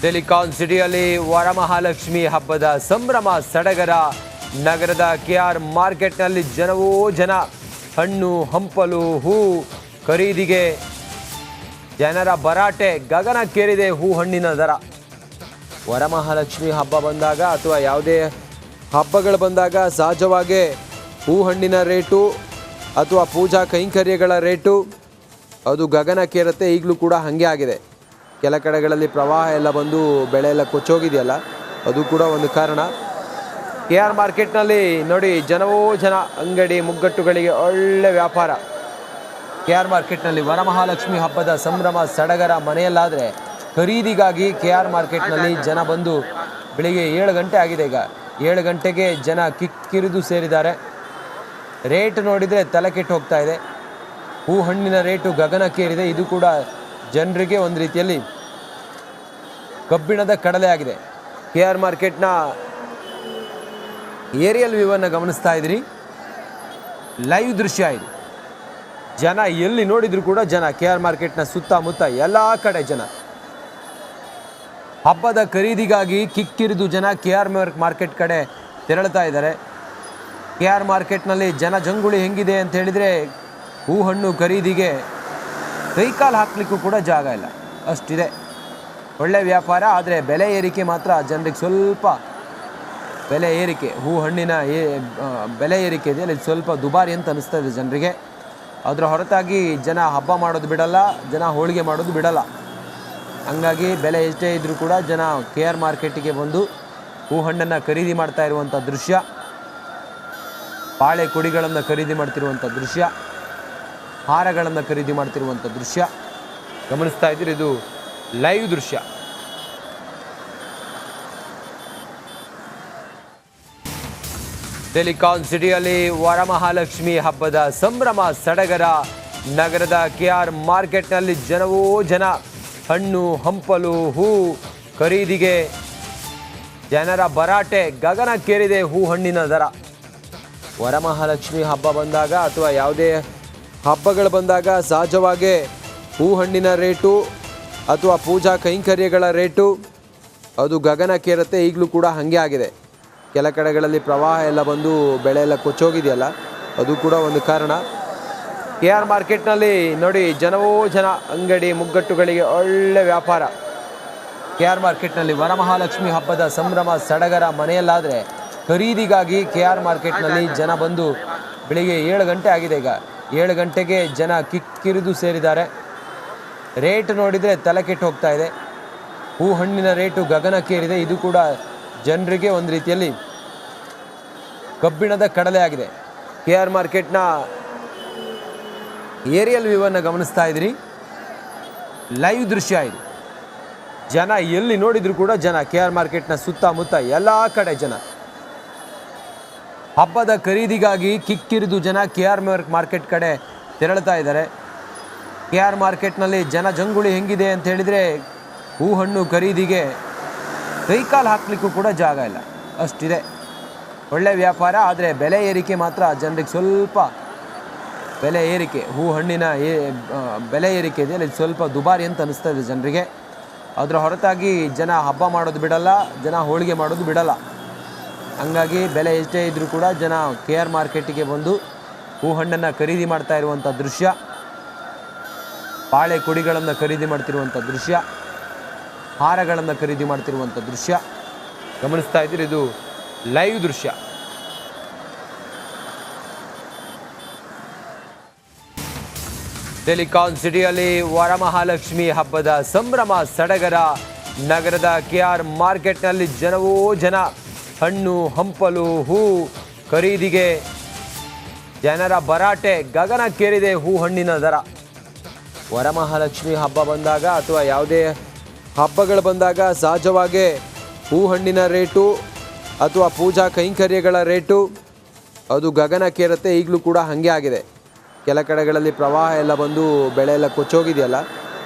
Silicon ಸಿಟಿಯಲ್ಲಿ ವರಮಹಾಲಕ್ಷ್ಮಿ ಹಬ್ಬದ ಸಂಭ್ರಮ ಸಡಗರ. ನಗರದ ಕೆ ಆರ್ ಮಾರ್ಕೆಟ್ನಲ್ಲಿ ಜನವೋ ಜನ. ಹಣ್ಣು, ಹಂಪಲು, ಹೂ ಖರೀದಿಗೆ. ಜನರ ಭರಾಟೆ, ಗಗನಕ್ಕೇರಿದೆ ಹೂ ಹಣ್ಣಿನ ದರ. ವರಮಹಾಲಕ್ಷ್ಮಿ ಹಬ್ಬ ಬಂದಾಗ ಅಥವಾ ಯಾವುದೇ ಹಬ್ಬಗಳು ಬಂದಾಗ ಸಹಜವಾಗಿ ಹೂ ಹಣ್ಣಿನ ರೇಟು ಅಥವಾ ಪೂಜಾ ಕೈಂಕರ್ಯಗಳ ರೇಟು ಅದು ಗಗನಕ್ಕೇರುತ್ತೆ, ಈಗಲೂ ಕೂಡ ಹಾಗೆ ಆಗಿದೆ. ಕೆಲ ಕಡೆಗಳಲ್ಲಿ ಪ್ರವಾಹ ಎಲ್ಲ ಬಂದು ಬೆಳೆ ಎಲ್ಲ ಕೊಚ್ಚೋಗಿದೆಯಲ್ಲ, ಅದು ಕೂಡ ಒಂದು ಕಾರಣ. ಕೆ ಆರ್ ಮಾರ್ಕೆಟ್ನಲ್ಲಿ ನೋಡಿ ಜನವೋ ಜನ ಅಂಗಡಿ ಮುಗ್ಗಟ್ಟುಗಳಿಗೆ ಒಳ್ಳೆ ವ್ಯಾಪಾರ. ಕೆ ಆರ್ ಮಾರ್ಕೆಟ್ನಲ್ಲಿ ವರಮಹಾಲಕ್ಷ್ಮಿ ಹಬ್ಬದ ಸಂಭ್ರಮ ಸಡಗರ ಮನೆಯಲ್ಲಾದರೆ ಖರೀದಿಗಾಗಿ ಕೆ ಆರ್ ಮಾರ್ಕೆಟ್ನಲ್ಲಿ ಜನ ಬಂದು ಬೆಳಿಗ್ಗೆ ಏಳು ಗಂಟೆ ಆಗಿದೆ ಈಗ. ಏಳು ಗಂಟೆಗೆ ಜನ ಕಿಕ್ಕಿರಿದು ಸೇರಿದ್ದಾರೆ. ರೇಟ್ ನೋಡಿದರೆ ತಲೆ ಕೆಟ್ಟು ಹೋಗ್ತಾ ಇದೆ. ಹೂ ಹಣ್ಣಿನ ರೇಟು ಗಗನಕ್ಕೇರಿದೆ. ಇದು ಕೂಡ ಜನರಿಗೆ ಒಂದು ರೀತಿಯಲ್ಲಿ ಕಬ್ಬಿಣದ ಕಡಲೆ ಆಗಿದೆ. ಕೆ ಆರ್ ಮಾರ್ಕೆಟ್ನ ಏರಿಯಲ್ ವ್ಯೂವನ್ನು ಗಮನಿಸ್ತಾ ಇದ್ದೀರಿ. ಲೈವ್ ದೃಶ್ಯ ಇದು. ಜನ ಎಲ್ಲಿ ನೋಡಿದರೂ ಕೂಡ ಜನ ಕೆ ಆರ್ ಮಾರ್ಕೆಟ್ನ ಸುತ್ತಮುತ್ತ ಎಲ್ಲ ಕಡೆ ಜನ. ಹಬ್ಬದ ಖರೀದಿಗಾಗಿ ಕಿಕ್ಕಿರಿದು ಜನ ಕೆ ಆರ್ ಮಾರ್ಕೆಟ್ ಕಡೆ ತೆರಳ್ತಾ ಇದ್ದಾರೆ. ಕೆ ಆರ್ ಮಾರ್ಕೆಟ್ನಲ್ಲಿ ಜನ ಜಂಗುಳಿ ಹೆಂಗಿದೆ ಅಂತ ಹೇಳಿದರೆ ಹೂ ಹಣ್ಣು ಖರೀದಿಗೆ ಕೈಕಾಲು ಹಾಕಲಿಕ್ಕೂ ಕೂಡ ಜಾಗ ಇಲ್ಲ. ಅಷ್ಟಿದೆ. ಒಳ್ಳೆ ವ್ಯಾಪಾರ, ಆದರೆ ಬೆಲೆ ಏರಿಕೆ ಮಾತ್ರ ಜನರಿಗೆ ಸ್ವಲ್ಪ ಬೆಲೆ ಏರಿಕೆ. ಹೂ ಹಣ್ಣಿನ ಏ ಬೆಲೆ ಏರಿಕೆ ಇದೆಯಲ್ಲ ಇದು ಸ್ವಲ್ಪ ದುಬಾರಿ ಅಂತ ಅನಿಸ್ತಾ ಇದೆ ಜನರಿಗೆ. ಅದರ ಹೊರತಾಗಿ ಜನ ಹಬ್ಬ ಮಾಡೋದು ಬಿಡಲ್ಲ, ಜನ ಹೋಳಿಗೆ ಮಾಡೋದು ಬಿಡಲ್ಲ. ಹಂಗಾಗಿ ಬೆಲೆ ಎಷ್ಟೇ ಇದ್ದರೂ ಕೂಡ ಜನ ಕೆ ಆರ್ ಮಾರ್ಕೆಟಿಗೆ ಬಂದು ಹೂ ಹಣ್ಣನ್ನು ಖರೀದಿ ಮಾಡ್ತಾ ಇರುವಂಥ ದೃಶ್ಯ, ಬಾಳೆ ಕುಡಿಗಳನ್ನು ಖರೀದಿ ಮಾಡ್ತಿರುವಂಥ ದೃಶ್ಯ. ಹಾರಗಳನ್ನು ಖರೀದಿ ಮಾಡ್ತಿರುವಂಥ ದೃಶ್ಯ. ಗಮನಿಸ್ತಾ ಇದ್ದೀರಿ, ಇದು ಲೈವ್ ದೃಶ್ಯ. ಟೆಲಿಕಾನ್ ಸಿಟಿಯಲ್ಲಿ ವರಮಹಾಲಕ್ಷ್ಮಿ ಹಬ್ಬದ ಸಂಭ್ರಮ ಸಡಗರ. ನಗರದ ಕೆ ಆರ್ ಮಾರ್ಕೆಟ್ನಲ್ಲಿ ಜನವೋ ಜನ. ಹಣ್ಣು, ಹಂಪಲು, ಹೂ ಖರೀದಿಗೆ. ಜನರ ಭರಾಟೆ, ಗಗನಕ್ಕೇರಿದೆ ಹೂ ಹಣ್ಣಿನ ದರ. ವರಮಹಾಲಕ್ಷ್ಮಿ ಹಬ್ಬ ಬಂದಾಗ ಅಥವಾ ಯಾವುದೇ ಹಬ್ಬಗಳು ಬಂದಾಗ ಸಹಜವಾಗೇ ಹೂ ಹಣ್ಣಿನ ರೇಟು ಅಥವಾ ಪೂಜಾ ಕೈಂಕರ್ಯಗಳ ರೇಟು, ಅದು ಗಗನಕ್ಕೇರುತ್ತೆ, ಈಗಲೂ ಕೂಡ ಹಾಗೆ ಆಗಿದೆ. ಕೆಲ ಕಡೆಗಳಲ್ಲಿ ಪ್ರವಾಹ ಎಲ್ಲ ಬಂದು ಬೆಳೆ ಎಲ್ಲ ಕೊಚ್ಚೋಗಿದೆಯಲ್ಲ, ಅದು ಕೂಡ ಒಂದು ಕಾರಣ. ಕೆ ಆರ್ ಮಾರ್ಕೆಟ್ನಲ್ಲಿ ನೋಡಿ, ಜನವೋ ಜನ ಅಂಗಡಿ ಮುಗ್ಗಟ್ಟುಗಳಿಗೆ ಒಳ್ಳೆ ವ್ಯಾಪಾರ. ಕೆ ಆರ್ ಮಾರ್ಕೆಟ್ನಲ್ಲಿ ವರಮಹಾಲಕ್ಷ್ಮಿ ಹಬ್ಬದ ಸಂಭ್ರಮ ಸಡಗರ ಮನೆಯಲ್ಲಾದರೆ ಖರೀದಿಗಾಗಿ ಕೆ ಆರ್ ಮಾರ್ಕೆಟ್ನಲ್ಲಿ ಜನ ಬಂದು ಬೆಳಿಗ್ಗೆ ಏಳು ಗಂಟೆ ಆಗಿದೆ ಈಗ. ಏಳು ಗಂಟೆಗೆ ಜನ ಕಿಕ್ಕಿರಿದು ಸೇರಿದ್ದಾರೆ. ರೇಟ್ ನೋಡಿದರೆ ತಲೆ ಕೆಟ್ಟು ಹೋಗ್ತಾ ಇದೆ. ಹೂ ಹಣ್ಣಿನ ರೇಟು ಗಗನಕ್ಕೇರಿದೆ. ಇದು ಕೂಡ ಜನರಿಗೆ ಒಂದು ರೀತಿಯಲ್ಲಿ ಕಬ್ಬಿಣದ ಕಡಲೆ ಆಗಿದೆ. ಕೆ ಆರ್ ಮಾರ್ಕೆಟ್ನ ಏರಿಯಲ್ ವ್ಯೂವನ್ನು ಗಮನಿಸ್ತಾ ಇದ್ದೀರಿ. ಲೈವ್ ದೃಶ್ಯ ಇದು. ಜನ ಎಲ್ಲಿ ನೋಡಿದರೂ ಕೂಡ ಜನ ಕೆ ಆರ್ ಮಾರ್ಕೆಟ್ನ ಸುತ್ತಮುತ್ತ ಎಲ್ಲ ಕಡೆ ಜನ. ಹಬ್ಬದ ಖರೀದಿಗಾಗಿ ಕಿಕ್ಕಿರಿದು ಜನ ಕೆ ಆರ್ ಮಾರ್ಕೆಟ್ ಕಡೆ ತೆರಳ್ತಾ ಇದ್ದಾರೆ. ಕೆ ಆರ್ ಮಾರ್ಕೆಟ್ನಲ್ಲಿ ಜನ ಜಂಗುಳಿ ಹೆಂಗಿದೆ ಅಂತ ಹೇಳಿದರೆ ಹೂ ಹಣ್ಣು ಖರೀದಿಗೆ ಕೈಕಾಲು ಹಾಕ್ಲಿಕ್ಕೂ ಕೂಡ ಜಾಗ ಇಲ್ಲ. ಅಷ್ಟಿದೆ. ಒಳ್ಳೆ ವ್ಯಾಪಾರ, ಆದರೆ ಬೆಲೆ ಏರಿಕೆ ಮಾತ್ರ ಜನರಿಗೆ ಸ್ವಲ್ಪ ಬೆಲೆ ಏರಿಕೆ. ಹೂ ಹಣ್ಣಿನ ಏ ಬೆಲೆ ಏರಿಕೆ ಇದೆ. ಅಲ್ಲಿ ಸ್ವಲ್ಪ ದುಬಾರಿ ಅಂತ ಅನಿಸ್ತಾ ಇದೆ ಜನರಿಗೆ. ಅದರ ಹೊರತಾಗಿ ಜನ ಹಬ್ಬ ಮಾಡೋದು ಬಿಡಲ್ಲ, ಜನ ಹೋಳಿಗೆ ಮಾಡೋದು ಬಿಡಲ್ಲ. ಹಂಗಾಗಿ ಬೆಲೆ ಎಷ್ಟೇ ಇದ್ದರೂ ಕೂಡ ಜನ ಕೆ ಆರ್ ಮಾರ್ಕೆಟಿಗೆ ಬಂದು ಹೂ ಹಣ್ಣನ್ನು ಖರೀದಿ ಮಾಡ್ತಾ ಇರುವಂಥ ದೃಶ್ಯ, ಬಾಳೆ ಕುಡಿಗಳನ್ನು ಖರೀದಿ ಮಾಡ್ತಿರುವಂಥ ದೃಶ್ಯ, ಹಾರಗಳನ್ನು ಖರೀದಿ ಮಾಡ್ತಿರುವಂಥ ದೃಶ್ಯ. ಗಮನಿಸ್ತಾ ಇದ್ದೀರಿ, ಇದು ಲೈವ್ ದೃಶ್ಯ. ಟೆಲಿಕಾನ್ ಸಿಟಿಯಲ್ಲಿ ವರಮಹಾಲಕ್ಷ್ಮಿ ಹಬ್ಬದ ಸಂಭ್ರಮ, ಸಡಗರ. ನಗರದ ಕೆ ಆರ್ ಮಾರ್ಕೆಟ್ನಲ್ಲಿ ಜನವೋ ಜನ ಹಣ್ಣು, ಹಂಪಲು, ಹೂ ಖರೀದಿಗೆ ಜನರ ಭರಾಟೆ ಕೇರಿದೆ ಹೂ ಹಣ್ಣಿನ ದರ. ವರಮಹಾಲಕ್ಷ್ಮಿ ಹಬ್ಬ ಬಂದಾಗ ಅಥವಾ ಯಾವುದೇ ಹಬ್ಬಗಳು ಬಂದಾಗ ಸಹಜವಾಗಿ ಹೂ ಹಣ್ಣಿನ ರೇಟು ಅಥವಾ ಪೂಜಾ ಕೈಂಕರ್ಯಗಳ ರೇಟು ಅದು ಗಗನ ಕೇರುತ್ತೆ ಈಗಲೂ ಕೂಡ ಹಾಗೆ ಆಗಿದೆ. ಕೆಲ ಕಡೆಗಳಲ್ಲಿ ಪ್ರವಾಹ ಎಲ್ಲ ಬಂದು ಬೆಳೆ ಎಲ್ಲ ಕೊಚ್ಚೋಗಿದೆಯಲ್ಲ,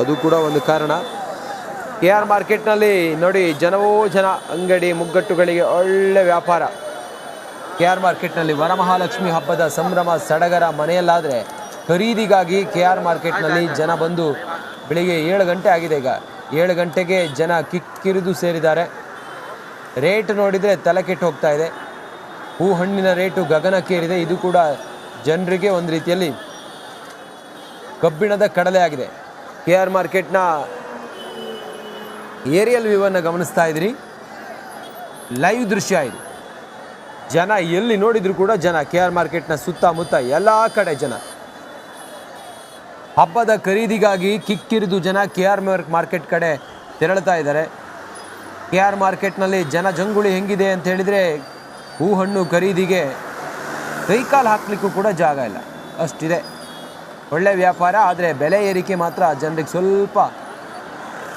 ಅದು ಕೂಡ ಒಂದು ಕಾರಣ. ಕೆ ಆರ್ ಮಾರ್ಕೆಟ್ನಲ್ಲಿ ನೋಡಿ ಜನವೋ ಜನ ಅಂಗಡಿ ಮುಗ್ಗಟ್ಟುಗಳಿಗೆ ಒಳ್ಳೆ ವ್ಯಾಪಾರ. ಕೆ ಆರ್ ಮಾರ್ಕೆಟ್ನಲ್ಲಿ ವರಮಹಾಲಕ್ಷ್ಮಿ ಹಬ್ಬದ ಸಂಭ್ರಮ ಸಡಗರ ಮನೆಯಲ್ಲಾದರೆ ಖರೀದಿಗಾಗಿ ಕೆ ಆರ್ ಮಾರ್ಕೆಟ್ನಲ್ಲಿ ಜನ ಬಂದು ಬೆಳಿಗ್ಗೆ ಏಳು ಗಂಟೆ ಆಗಿದೆ ಈಗ. ಏಳು ಗಂಟೆಗೆ ಜನ ಕಿಕ್ಕಿರಿದು ಸೇರಿದ್ದಾರೆ. ರೇಟ್ ನೋಡಿದರೆ ತಲೆ ಕೆಟ್ಟು ಹೋಗ್ತಾ ಇದೆ. ಹೂ ಹಣ್ಣಿನ ರೇಟು ಗಗನಕ್ಕೇರಿದೆ. ಇದು ಕೂಡ ಜನರಿಗೆ ಒಂದು ರೀತಿಯಲ್ಲಿ ಕಬ್ಬಿಣದ ಕಡಲೆ ಆಗಿದೆ. ಕೆ ಆರ್ ಮಾರ್ಕೆಟ್ನ ಏರಿಯಲ್ ವ್ಯೂವನ್ನು ಗಮನಿಸ್ತಾ ಇದ್ದೀರಿ ಲೈವ್ ದೃಶ್ಯ ಇದು. ಜನ ಎಲ್ಲಿ ನೋಡಿದರೂ ಕೂಡ ಜನ ಕೆ ಆರ್ ಮಾರ್ಕೆಟ್ನ ಸುತ್ತಮುತ್ತ ಎಲ್ಲ ಕಡೆ ಜನ. ಹಬ್ಬದ ಖರೀದಿಗಾಗಿ ಕಿಕ್ಕಿರಿದು ಜನ ಕೆ ಆರ್ ಮಾರ್ಕೆಟ್ ಕಡೆ ತೆರಳ್ತಾ ಇದ್ದಾರೆ. ಕೆ ಆರ್ ಮಾರ್ಕೆಟ್ನಲ್ಲಿ ಜನ ಜಂಗುಳಿ ಹೆಂಗಿದೆ ಅಂತ ಹೇಳಿದರೆ ಹೂ ಹಣ್ಣು ಖರೀದಿಗೆ ಕೈಕಾಲು ಹಾಕ್ಲಿಕ್ಕೂ ಕೂಡ ಜಾಗ ಇಲ್ಲ. ಅಷ್ಟಿದೆ. ಒಳ್ಳೆ ವ್ಯಾಪಾರ, ಆದರೆ ಬೆಲೆ ಏರಿಕೆ ಮಾತ್ರ ಜನರಿಗೆ ಸ್ವಲ್ಪ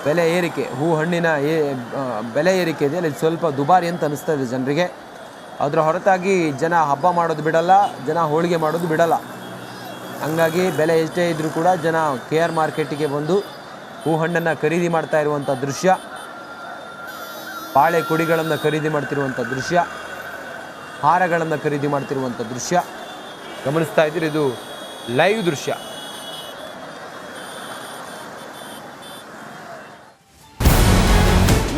ಬೆಲೆ ಏರಿಕೆ, ಹೂ ಹಣ್ಣಿನ ಏ ಬೆಲೆ ಏರಿಕೆ ಇದೆ. ಅಲ್ಲಿ ಸ್ವಲ್ಪ ದುಬಾರಿ ಅಂತ ಅನಿಸ್ತಾ ಇದೆ ಜನರಿಗೆ. ಅದರ ಹೊರತಾಗಿ ಜನ ಹಬ್ಬ ಮಾಡೋದು ಬಿಡಲ್ಲ, ಜನ ಹೋಳಿಗೆ ಮಾಡೋದು ಬಿಡಲ್ಲ. ಹಂಗಾಗಿ ಬೆಲೆ ಎಷ್ಟೇ ಇದ್ದರೂ ಕೂಡ ಜನ ಕೆ ಆರ್ ಮಾರ್ಕೆಟಿಗೆ ಬಂದು ಹೂ ಹಣ್ಣನ್ನು ಖರೀದಿ ಮಾಡ್ತಾ ಇರುವಂಥ ದೃಶ್ಯ, ಬಾಳೆ ಕುಡಿಗಳನ್ನು ಖರೀದಿ ಮಾಡ್ತಿರುವಂಥ ದೃಶ್ಯ, ಹಾರಗಳನ್ನು ಖರೀದಿ ಮಾಡ್ತಿರುವಂಥ ದೃಶ್ಯ. ಗಮನಿಸ್ತಾ ಇದ್ದೀರಿ, ಇದು ಲೈವ್ ದೃಶ್ಯ.